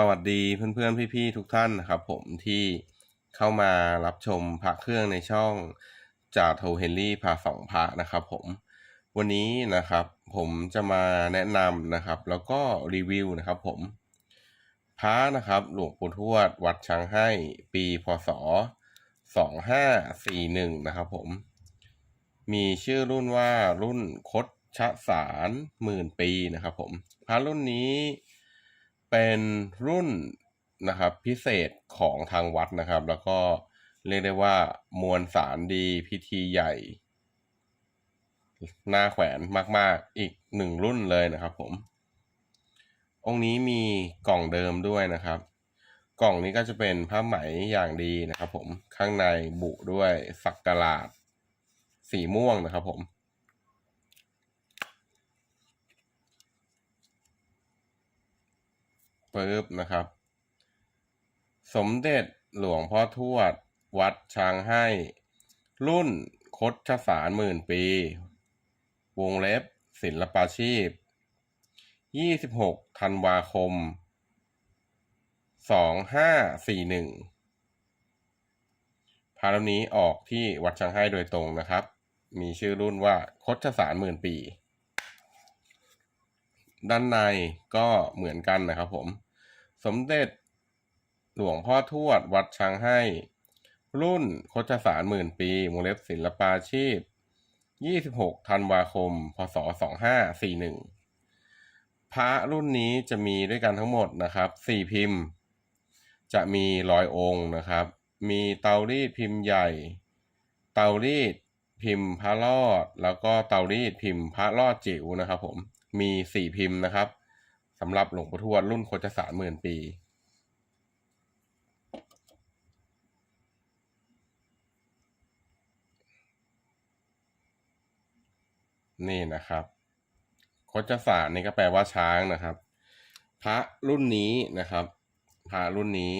สวัสดีเพื่อนๆ พี่ๆ ทุกท่านนะครับผมที่เข้ามารับชมพระเครื่องในช่องจ่าโทเฮนรี่พาสองพระนะครับผมวันนี้นะครับผมจะมาแนะนำนะครับ แล้วก็รีวิวนะครับผมพระนะครับหลวงปู่ทวดวัดช้างให้ปีพศ 2541 นะครับผมมีชื่อรุ่นว่ารุ่นคดชะสารหมื่นปีนะครับผมพระรุ่นนี้ เป็นรุ่นนะครับพิเศษของทางวัดนะครับ แล้วก็เรียกได้ว่ามวลสารดีพิธีใหญ่ หน้าแขวนมาก ๆ อีกหนึ่งรุ่นเลยนะครับผม องค์นี้มีกล่องเดิมด้วยนะครับ กล่องนี้ก็จะเป็นผ้าไหมอย่างดีนะครับผมข้างในบุด้วยสักกลาด สีม่วงนะครับผม ปึ๊บนะครับ สมเด็จหลวงพ่อทวด วัดช้างให้ รุ่นคดชสารหมื่นปี วงเล็บศิลปาชีพ 26ธันวาคม 2541พารานี้ออกที่วัดช้างให้โดยตรงนะครับ มีชื่อรุ่นว่าคดชสารหมื่นปี ด้านในก็เหมือนกันนะครับผม สมเด็จหลวงพ่อทวดวัดช้างให้ รุ่นโคชสารหมื่นปีวงเล็บศิลปาชีพ 26 ธันวาคม พศ 2541 พระรุ่นนี้จะมีด้วยกันทั้งหมดนะครับ 4 พิมพ์ จะมีร้อยองค์นะครับ มีเตารีดพิมพ์ใหญ่ เตารีดพิมพ์พระรอด แล้วก็เตารีดพิมพ์พระรอดจิ๋วนะครับผม มีสี่พิมพ์นะครับสำหรับหลวงปู่ทวดรุ่นโคจสารหมื่นปี นี่นะครับโคจสารนี่ก็แปลว่าช้างนะครับ พระรุ่นนี้นะครับ พระรุ่นนี้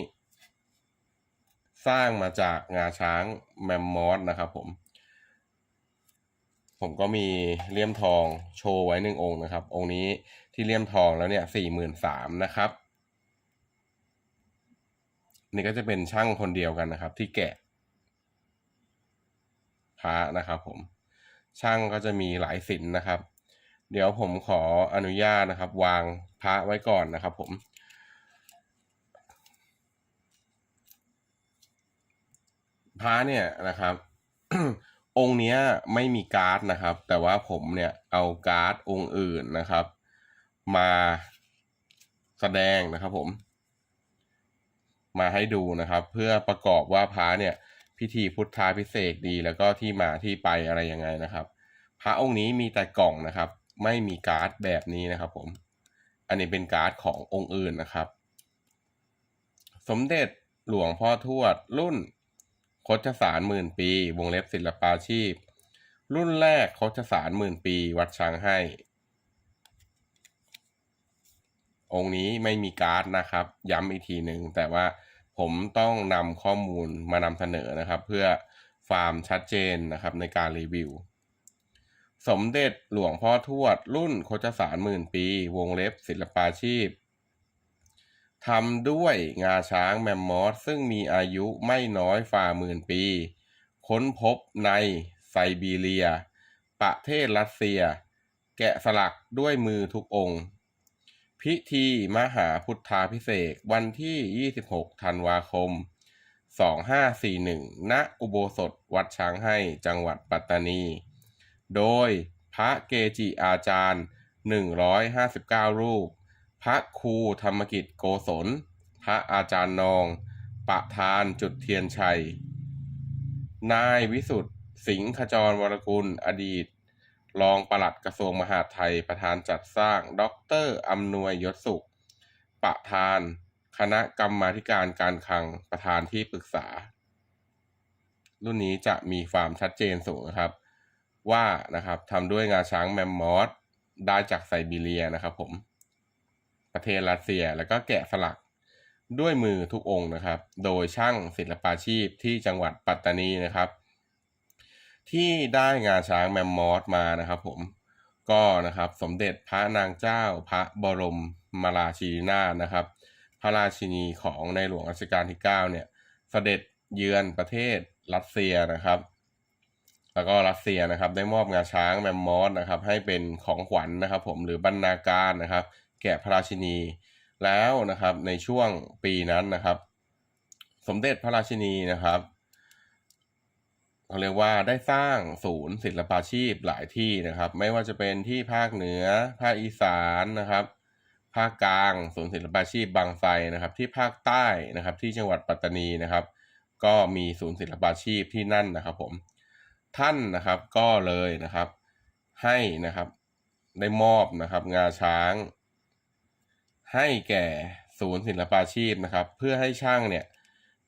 สร้างมาจากงาช้างแมมมอสนะครับผม ผมก็มีเลี่ยมทองโชว์ไว้หนึ่งองค์นะครับ องค์นี้ที่เลี่ยมทองแล้วเนี่ยสี่หมื่นสามนะครับ นี่ก็จะเป็นช่างคนเดียวกันนะครับ ที่แกะพระนะครับผมช่างก็จะมีหลายสินนะครับ เดี๋ยวผมขออนุญาตนะครับ วางพระไว้ก่อนนะครับ ผม พระเนี่ยนะครับ องค์เนี้ยไม่มีการ์ดนะครับ แต่ว่าผมเนี่ยเอาการ์ดองค์อื่นนะครับ มาแสดงนะครับผม มาให้ดูนะครับ เพื่อประกอบว่าพระเนี่ย พิธีพุทธาพิเศษดีแล้วก็ที่มาที่ไปอะไรยังไงนะครับ พระองค์นี้มีแต่กล่องนะครับ ไม่มีการ์ดแบบนี้นะครับ ผม อันนี้เป็นการ์ดขององค์อื่นนะครับ สมเด็จหลวงพ่อทวดรุ่น คชสารหมื่นปี วงเล็บศิลปาชีพ รุ่นแรกคชสารหมื่นปี วัดช้างให้ องค์นี้ไม่มีการ์ดนะครับ ย้ำอีกทีหนึ่งแต่ว่าผมต้องนำข้อมูลมานำเสนอนะครับ เพื่อความชัดเจนนะครับในการรีวิว สมเด็จหลวงพ่อทวด รุ่นโคจสารหมื่นปี วงเล็บศิลปาชีพ ทำด้วยงาช้างแมมมอสซึ่งมีอายุไม่น้อยฝ่าหมื่นปี ค้นพบในไซบีเรีย ประเทศรัสเซีย แกะสลักด้วยมือทุกองค์ พิธีมหาพุทธาพิเศษวันที่ 26 ธันวาคม 2541 ณ อุโบสถวัดช้างให้จังหวัดปัตตานี โดยพระเกจิอาจารย์ 159 รูป พระครูธรรมกิจโกศล พระอาจารย์นอง ประธานจุดเทียนชัย นายวิสุทธ์สิงห์ขจรวรกุลอดีต รองปลัดกระทรวงมหาดไทยประธานจัดสร้างดรอำนวยยศสุข ประธาน คณะกรรมาการการคลังประธานที่ปรึกษา รุ่นนี้จะมีความชัดเจนสูงนะครับ ว่านะครับทำด้วยงาช้างแมมมอสได้จากไซบีเรียนะครับผม ประเทศรัสเซีย แล้วก็แกะสลักด้วยมือทุกองค์นะครับ โดยช่างศิลปาชีพที่จังหวัดปัตตานีนะครับ ที่ได้งาช้างแมมมอสมานะครับผมก็นะครับสมเด็จพระนางเจ้าพระบรมมาราชีนานะครับ พระราชินีของในหลวงรัชกาลที่ 9 เนี่ยเสด็จเยือนประเทศรัสเซียนะครับ แล้วก็รัสเซียนะครับ ได้มอบงาช้างแมมมอสนะครับ ให้เป็นของขวัญนะครับ ผมหรือบรรณาการนะครับ แก่พระราชินีแล้วนะครับในช่วงปีนั้นนะครับ สมเด็จพระราชินีนะครับเขาเรียกว่าได้สร้างศูนย์ศิลปาชีพหลายที่นะครับ ไม่ว่าจะเป็นที่ภาคเหนือ ภาคอีสานนะครับ ภาคกลางศูนย์ศิลปาชีพบางไทรนะครับ ที่ภาคใต้นะครับ ที่จังหวัดปัตตานีนะครับ ก็มีศูนย์ศิลปาชีพที่นั่นนะครับผมท่านนะครับก็เลยนะครับให้นะครับได้มอบนะครับงาช้าง ให้แก่ศูนย์ศิลปาชีพนะครับ เพื่อให้ช่างเนี่ย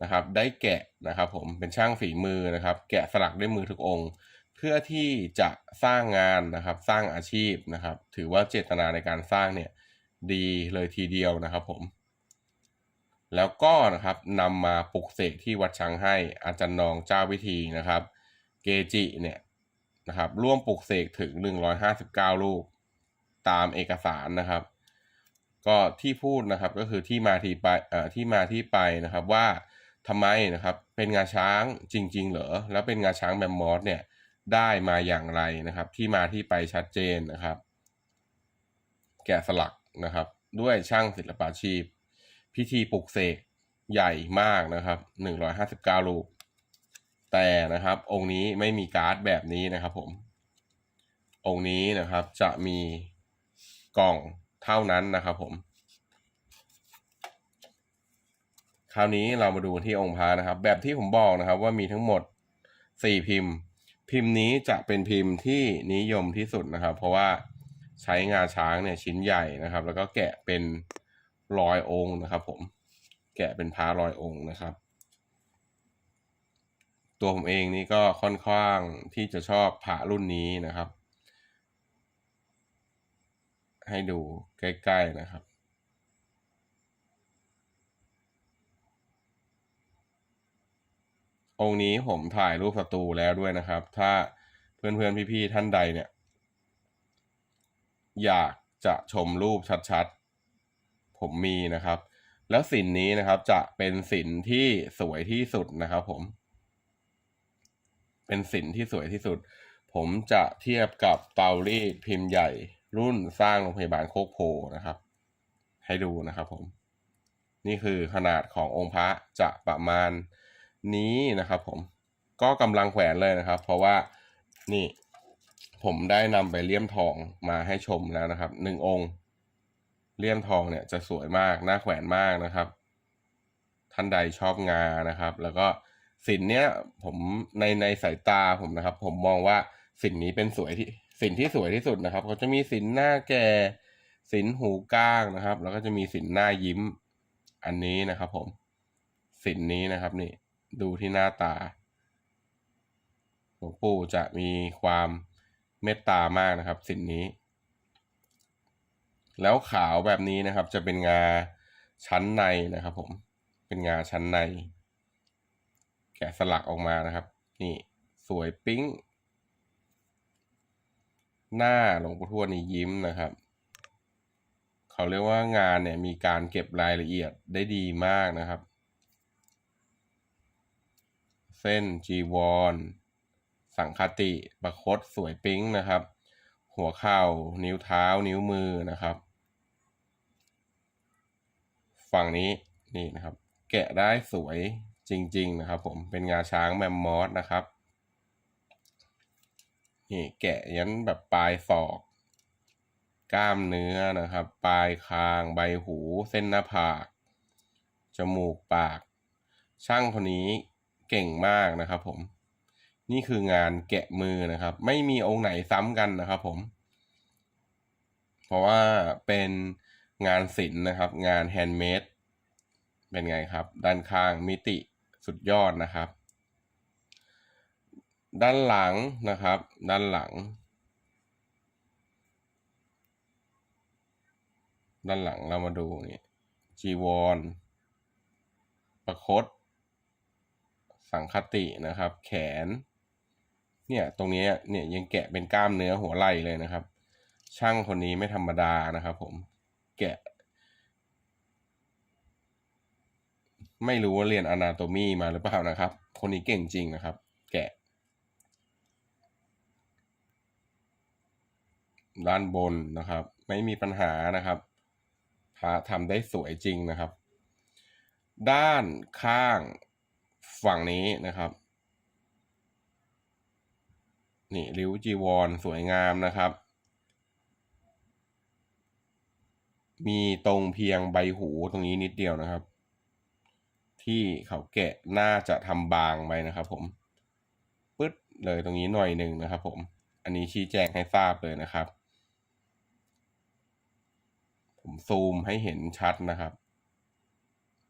นะครับ ได้แกะนะครับ ผมเป็นช่างฝีมือนะครับ แกะสลักด้วยมือทุกองค์ เพื่อที่จะสร้างงานนะครับ สร้างอาชีพนะครับ ถือว่าเจตนาในการสร้างเนี่ยดีเลยทีเดียวนะครับ ผม แล้วก็นะครับนำมาปลุกเสกที่วัดช้างให้อาจารย์นองเจ้าวิธีนะครับ เกจิเนี่ยนะครับ ร่วมปลุกเสกถึง 159 ลูก ตามเอกสารนะครับ ก็ที่พูดนะครับก็คือที่มาที่ไปอ่อที่มาที่ไปนะครับว่าทำไมนะครับเป็นงาช้างจริง ๆ เหรอแล้วเป็นงาช้างแมมมอสเนี่ยได้มาอย่างไรนะครับ ที่มาที่ไปชัดเจนนะครับ แกะสลักนะครับ ด้วยช่างศิลปาชีพ พิธีปลุกเสกใหญ่มากนะครับ 159 ลูก แต่นะครับ องค์นี้ไม่มีการ์ดแบบนี้นะครับผม องค์นี้นะครับจะมีกล่อง เท่านั้นนะครับผม คราวนี้เรามาดูที่องค์พระนะครับ แบบที่ผมบอกนะครับว่ามีทั้งหมด 4 พิมพ์ พิมพ์นี้จะเป็นพิมพ์ที่นิยมที่สุดนะครับ เพราะว่าใช้งาช้างเนี่ยชิ้นใหญ่นะครับ แล้วก็แกะเป็นรอยองค์นะครับ ผมแกะเป็นพระรอยองค์นะครับ ตัวผมเองนี่ก็ค่อนข้างที่จะชอบพระรุ่นนี้นะครับ ให้ดูใกล้ ๆ นะครับ องค์นี้ผมถ่ายรูปสตูแล้วด้วยนะครับ ถ้าเพื่อนๆพี่ๆท่านใดเนี่ย อยากจะชมรูปชัดๆ ผมมีนะครับ แล้วสินนี้นะครับจะเป็นสินที่สวยที่สุดนะครับผม เป็นสินที่สวยที่สุด ผมจะเทียบกับเตารีดพิมพ์ใหญ่ รุ่นสร้างโรงพยาบาลโคกโพนะครับ ให้ดูนะครับผม นี่คือขนาดขององค์พระจะประมาณนี้นะครับผมก็กำลังแขวนเลยนะครับ เพราะว่านี่ผมได้นำไปเลี่ยมทองมาให้ชมแล้วนะครับหนึ่งองค์ เลี่ยมทองเนี่ยจะสวยมากน่าแขวนมากนะครับ ท่านใดชอบงานะครับ แล้วก็สินเนี้ยผมในในสายตาผมนะครับ ผมมองว่าสินนี้เป็นสวยที่ สินที่สวยที่สุดนะครับเขาจะมีสินหน้าแก่สินหูก้างนะครับ แล้วก็จะมีสินหน้ายิ้มอันนี้นะครับ ผมสินนี้นะครับนี่ดูที่หน้าตาหลวงปู่จะมีความเมตตามากนะครับ สิ่งนี้ แล้วขาวแบบนี้นะครับ จะเป็นงาชั้นในนะครับ ผมเป็นงาชั้นใน แกะสลักออกมานะครับ นี่สวยปิ๊ง หน้าหลวงปู่ทวดนี่ยิ้มนะครับ เขาเรียกว่างานเนี่ยมีการเก็บรายละเอียดได้ดีมากนะครับ เส้นจีวร สังคติประคตสวยปิ๊งนะครับ หัวเข่านิ้วเท้านิ้วมือนะครับ ฝั่งนี้นี่นะครับ แกะได้สวยจริง ๆ นะครับ ผมเป็นงาช้างแมมมอสนะครับ นี่แกะยันแบบปลายศอก กล้ามเนื้อนะครับ ปลายคาง ใบหู เส้นหน้าผาก จมูกปาก ช่างคนนี้เก่งมากนะครับผม นี่คืองานแกะมือนะครับ ไม่มีองค์ไหนซ้ำกันนะครับผม เพราะว่าเป็นงานศิลป์นะครับ งานแฮนด์เมดเป็นไงครับ ด้านข้างมิติสุดยอดนะครับ ด้านหลังนะครับ ด้านหลัง ด้านหลังเรามาดูนี่จีวร ประคต สังคตินะครับ แขน เนี่ยตรงนี้เนี่ยยังแกะเป็นกล้ามเนื้อหัวไหล่เลยนะครับ ช่างคนนี้ไม่ธรรมดานะครับผมแกะ ไม่รู้ว่าเรียนอนาโตมีมาหรือเปล่านะครับ คนนี้เก่งจริงนะครับ แกะ ด้านบนนะครับ ไม่มีปัญหานะครับพระทำได้สวยจริงนะครับ ด้านข้างฝั่งนี้นะครับนี่ริ้วจีวรสวยงามนะครับ มีตรงเพียงใบหูตรงนี้นิดเดียวนะครับ ที่เขาแกะน่าจะทำบางไปนะครับ ผมปึ๊ดเลยตรงนี้หน่อยหนึ่งนะครับ ผม อันนี้ชี้แจงให้ทราบเลยนะครับ ผมซูมให้เห็นชัดนะครับ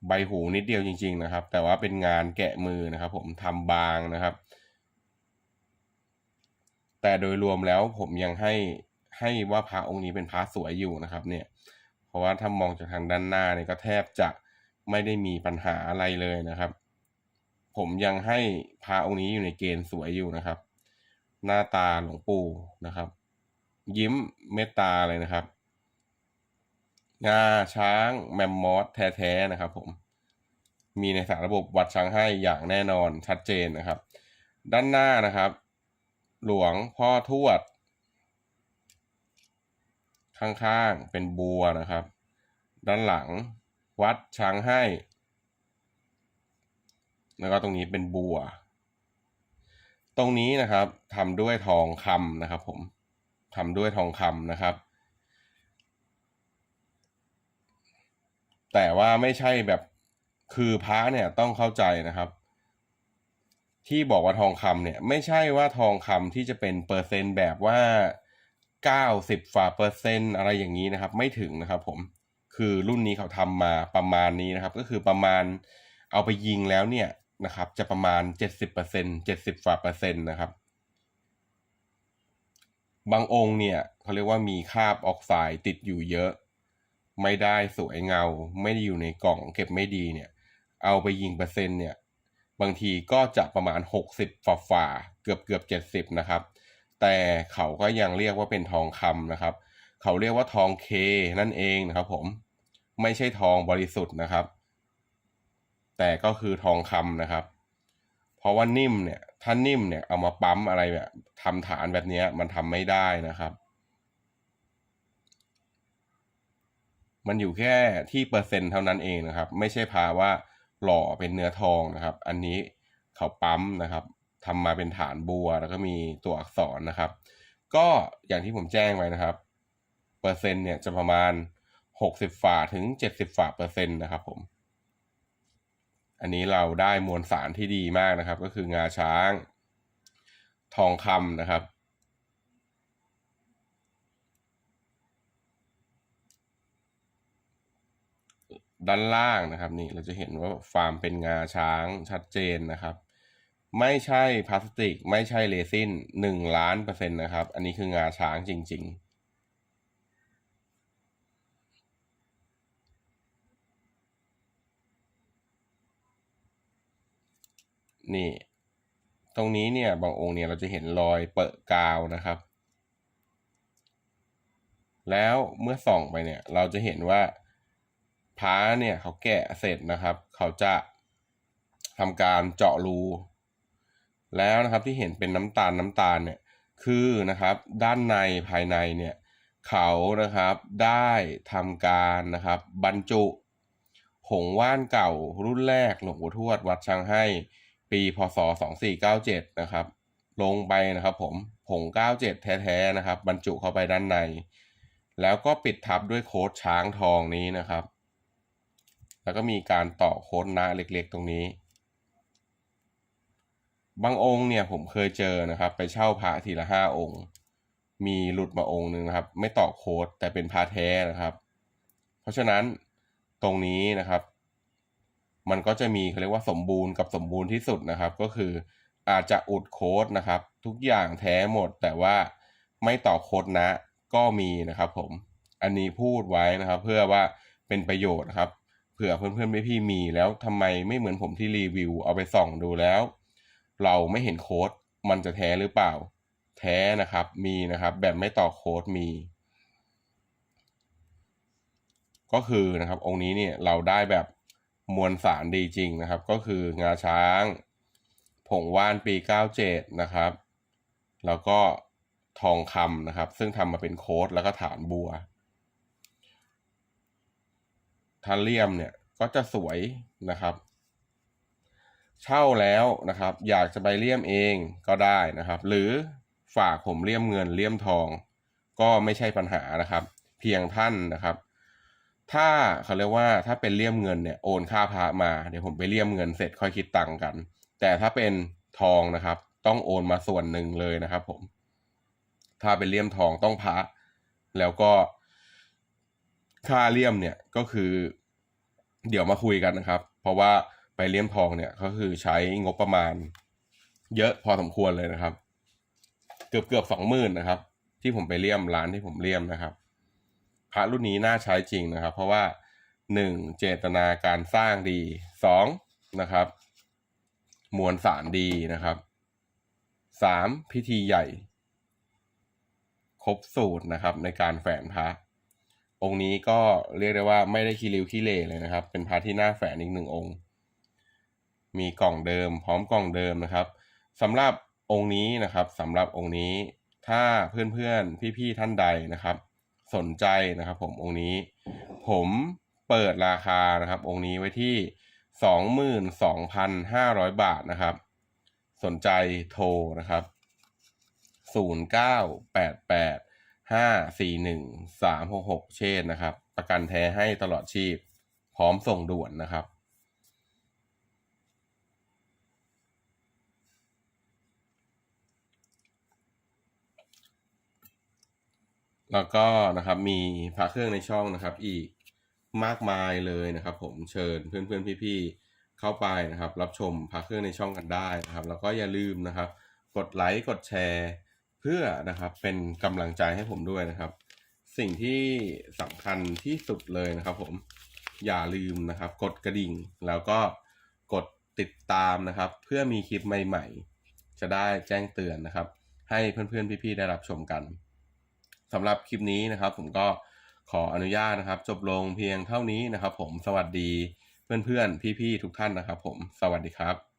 ใบหูนิดเดียวจริง ๆ นะครับ แต่ว่าเป็นงานแกะมือนะครับ ผมทำบางนะครับ แต่โดยรวมแล้วผมยังให้ให้ว่าพระองค์นี้เป็นพระสวยอยู่นะครับ เนี่ย เพราะว่าถ้ามองจากทางด้านหน้าเนี่ยก็แทบจะไม่ได้มีปัญหาอะไรเลยนะครับ ผมยังให้พระองค์นี้อยู่ในเกณฑ์สวยอยู่นะครับ หน้าตาหลวงปู่นะครับ ยิ้มเมตตาเลยนะครับ งาช้างแมมมอสแท้ๆนะครับ ผม มีในสารระบบวัดช้างให้อย่างแน่นอนชัดเจนนะครับ ด้านหน้านะครับ หลวงพ่อทวด ข้างๆเป็นบัวนะครับ ด้านหลังวัดช้างให้ แล้วก็ตรงนี้เป็นบัว ตรงนี้นะครับทำด้วยทองคำนะครับ ผมทำด้วยทองคำนะครับ แต่ว่าไม่ใช่แบบคือพระเนี่ยต้องเข้าใจนะครับ ที่บอกว่าทองคำเนี่ย ไม่ใช่ว่าทองคำที่จะเป็นเปอร์เซ็นต์แบบว่าเก้าสิบฝ่าเปอร์เซ็นต์อะไรอย่างนี้นะครับ ไม่ถึงนะครับผมคือรุ่นนี้เขาทำมาประมาณนี้นะครับ ก็คือประมาณเอาไปยิงแล้วเนี่ยนะครับ จะประมาณเจ็ดสิบเปอร์เซ็นเจ็ดสิบฝ่าเปอร์เซ็นต์นะครับบางองค์เนี่ยเขาเรียกว่ามีคราบออกไซด์ติดอยู่เยอะ ไม่ได้สวยเงา ไม่ได้อยู่ในกล่องเก็บไม่ดีเนี่ย เอาไปยิงเปอร์เซ็นต์เนี่ย บางทีก็จะประมาณ 60ฝ่าฝ่าเกือบเกือบ70 นะครับ แต่เขาก็ยังเรียกว่าเป็นทองคำนะครับ เขาเรียกว่าทองเคนั่นเองนะครับผมไม่ใช่ทองบริสุทธิ์นะครับ แต่ก็คือทองคำนะครับ เพราะว่านิ่มเนี่ยถ้านิ่มเนี่ยเอามาปั๊มอะไรแบบทำฐานแบบนี้มันทำไม่ได้นะครับ มันอยู่แค่ที่เปอร์เซ็นต์เท่านั้นเองนะครับ ไม่ใช่พาว่าหล่อเป็นเนื้อทองนะครับ อันนี้เขาปั๊มนะครับทำมาเป็นฐานบัวแล้วก็มีตัวอักษรนะครับ ก็อย่างที่ผมแจ้งไว้นะครับ เปอร์เซ็นต์เนี่ยจะประมาณหกสิบฝ่าถึงเจ็ดสิบฝ่าเปอร์เซ็นต์นะครับผม อันนี้เราได้มวลสารที่ดีมากนะครับ ก็คืองาช้าง ทองคำนะครับ ด้านล่างนะครับนี่เราจะเห็นว่าฟาร์มเป็นงาช้างชัดเจนนะครับ ไม่ใช่พลาสติก ไม่ใช่เรซินหนึ่งล้านเปอร์เซ็นต์นะครับ อันนี้คืองาช้างจริง ๆนี่ ตรงนี้เนี่ยบางองค์เนี่ยเราจะเห็นรอยเปิดกาวนะครับ แล้วเมื่อส่องไปเนี่ย เราจะเห็นว่า พระเนี่ยเขาแกะเสร็จนะครับ เขาจะทำการเจาะรู แล้วนะครับที่เห็นเป็นน้ำตาลน้ำตาลเนี่ยคือนะครับด้านในภายในเนี่ยเขานะครับได้ทำการนะครับบรรจุ ผงว่านเก่ารุ่นแรกหลวงปู่ทวดวัดช้างให้ปีพศ 2497 นะครับ ลงไปนะครับผมผง 97 แท้ๆนะครับ บรรจุเข้าไปด้านใน แล้วก็ปิดทับด้วยโค้ดช้างทองนี้นะครับ แล้วก็มีการต่อโค้ดนะเล็กๆตรงนี้ บางองค์เนี่ยผมเคยเจอนะครับ ไปเช่าพระทีละห้าองค์ มีหลุดมาองค์หนึ่งนะครับ ไม่ต่อโค้ดแต่เป็นพระแท้นะครับ เพราะฉะนั้นตรงนี้นะครับ มันก็จะมีเขาเรียกว่าสมบูรณ์กับสมบูรณ์ที่สุดนะครับ ก็คืออาจจะอุดโค้ดนะครับ ทุกอย่างแท้หมด แต่ว่าไม่ต่อโค้ดนะก็มีนะครับผมอันนี้พูดไว้นะครับ เพื่อว่าเป็นประโยชน์นะครับ ผื่อเพื่อนๆแม่พี่มีแล้วทำไมไม่เหมือนผมที่รีวิวเอาไปส่องดูแล้ว เราไม่เห็นโค้ดมันจะแท้หรือเปล่า แท้นะครับมีนะครับ แบบไม่ต่อโค้ดมี ก็คือนะครับ องค์นี้เนี่ยเราได้แบบมวลสารดีจริงนะครับ ก็คืองาช้าง ผงว่านปี 97 นะครับ แล้วก็ทองคำนะครับ ซึ่งทำมาเป็นโค้ดแล้วก็ฐานบัว ทันเลียมเนี่ยก็จะสวยนะครับ เช่าแล้วนะครับ อยากจะไปเลี่ยมเองก็ได้นะครับ หรือฝากผมเลี่ยมเงินเลี่ยมทอง ก็ไม่ใช่ปัญหานะครับ เพียงท่านนะครับ ถ้าเขาเรียกว่าถ้าเป็นเลี่ยมเงินเนี่ยโอนค่าพระมาเดี๋ยวผมไปเลี่ยมเงินเสร็จค่อยคิดตังค์กัน แต่ถ้าเป็นทองนะครับ ต้องโอนมาส่วนหนึ่งเลยนะครับ ผม ถ้าเป็นเลี่ยมทองต้องพระแล้วก็ ค่าเลี่ยมเนี่ยก็คือ เดี๋ยวมาคุยกันนะครับ เพราะว่าไปเลี่ยมทองเนี่ยก็คือใช้งบประมาณ เยอะพอสมควรเลยนะครับ เกือบเกือบสองหมื่นนะครับ ที่ผมไปเลี่ยมร้านที่ผมเลี่ยมนะครับพระรุ่นนี้น่าใช้จริงนะครับ เพราะว่าหนึ่งเจตนาการสร้างดีสองนะครับ มวลสารดีนะครับสามพิธีใหญ่ ครบสูตรนะครับในการแฝนพระ องค์นี้ก็เรียกได้ว่าไม่ได้คีริวคีเลเลยนะครับ เป็นพระที่น่าแฝงอีกหนึ่งองค์ มีกล่องเดิม พร้อมกล่องเดิมนะครับ สำหรับองค์นี้นะครับ สำหรับองค์นี้ถ้าเพื่อนๆพี่ๆท่านใดนะครับ สนใจนะครับ ผมองค์นี้ ผมเปิดราคานะครับ องค์นี้ไว้ที่ 22,500 บาทนะครับ สนใจโทรนะครับ 0988 ห้าสี่หนึ่งสามหกหกเชษนะครับ ประกันแท้ให้ตลอดชีพ พร้อมส่งด่วนนะครับ แล้วก็นะครับมีพระเครื่องในช่องนะครับ อีกมากมายเลยนะครับ ผมเชิญเพื่อนๆพี่ๆเข้าไปนะครับ รับชมพระเครื่องในช่องกันได้นะครับ แล้วก็อย่าลืมนะครับ กดไลค์กดแชร์ เพื่อนะครับเป็นกำลังใจให้ผมด้วยนะครับ สิ่งที่สำคัญที่สุดเลยนะครับ ผมอย่าลืมนะครับ กดกระดิ่งแล้วก็กดติดตามนะครับ เพื่อมีคลิปใหม่ ๆ จะได้แจ้งเตือนนะครับ ให้เพื่อนๆพี่ๆได้รับชมกันสำหรับคลิปนี้นะครับ ผมก็ขออนุญาตนะครับ จบลงเพียงเท่านี้นะครับ ผมสวัสดีเพื่อนๆพี่ๆทุกท่านนะครับ ผมสวัสดีครับ